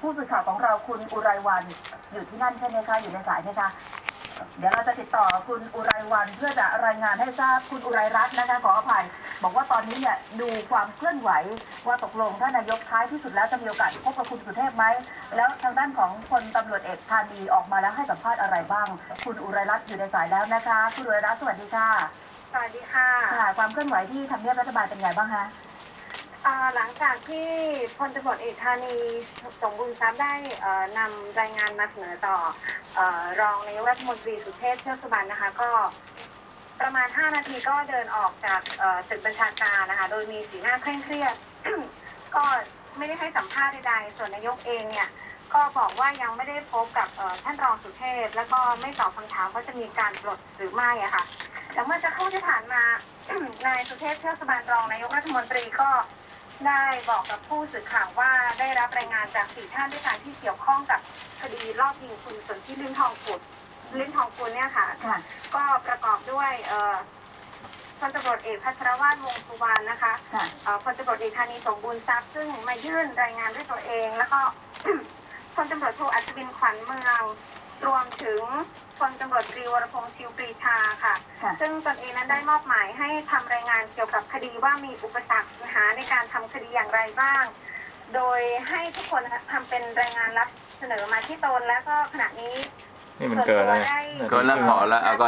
ผู้สื่อข่าวของเราคุณอุไรวันอยู่ที่นั่นใช่ไหมคะอยู่ในสายไหมคะเดี๋ยวเราจะติดต่อคุณอุไรวันเพื่อจะรายงานให้ทราบคุณอุไรรัตน์นะคะขออภัยบอกว่าตอนนี้เนี่ยดูความเคลื่อนไหวว่าตกลงท่านนายกท้ายที่สุดแล้วจะมีโอกาสพบกับคุณสุเทพไหมแล้วทางด้านของพลตำรวจเอกธานีออกมาแล้วให้สัมภาษณ์อะไรบ้าง คุณอุไรรัตน์อยู่ในสายแล้วนะคะ คุณอุไรรัตน์สวัสดีค่ะสวัสดีค่ะค่ะความเคลื่อนไหวที่ทำเนียบรัฐบาลเป็นไงบ้างคะ อ่าหลังจากที่พลตำรวจเอกธานีสมบูรณ์ทรัพย์ได้เอ่อนำรายงานมาเสนอต่อเอ่อรองนายกรัฐมนตรีสุเทพเทือกสุบรรณนะคะ ก็ประมาณ 5 นาทีก็เดินออกจากเอ่อตึกบัญชาการนะคะ โดยมีสีหน้าเคร่งเครียด ก็ไม่ได้ให้สัมภาษณ์ใดๆ ส่วนนายกเองเนี่ย ก็บอกว่ายังไม่ได้พบกับเอ่อท่านรองสุเทพ แล้วก็ไม่ตอบคำถามว่าจะมีการปลดหรือไม่อะค่ะแต่เมื่อจะเข้าที่ผ่านมา นายสุเทพเทือกสุบรรณรองนายกรัฐมนตรีก็ ได้บอกกับผู้สื่อข่าวว่าได้รับรายงานจากสี่ท่านด้วยกันที่เกี่ยวข้องกับคดีรอบยิงคุณสนธิลิ้นทองกุดลิ้นทองกุลเนี่ยค่ะ ค่ะ ก็ประกอบด้วยเอ่อพลตำรวจเอกพัชรวาทวงศ์สุวรรณนะคะค่ะ เอ่อพลตำรวจเอกธานีสมบูรณ์ทรัพย์ซึ่งมายื่นรายงานด้วยตัวเอง แล้วก็ พลตำรวจโทอัศวินขวัญเมืองรวม ถึงพลตำรวจตรีวรพงษ์ชิวปรีชาค่ะ ค่ะ ซึ่งตนเองนั้นได้มอบหมายให้ทำรายงานเกี่ยวกับคดีว่ามีอุปสรรคปัญหาในการทำคดีอย่างไรบ้าง โดยให้ทุกคนนะคะทำเป็นรายงานรับเสนอมาที่ตนแล้วก็ขณะนี้ นี่มันเกินแล้วส่วนตัวได้เนี่ย เกินแล้วพอแล้วเอาก็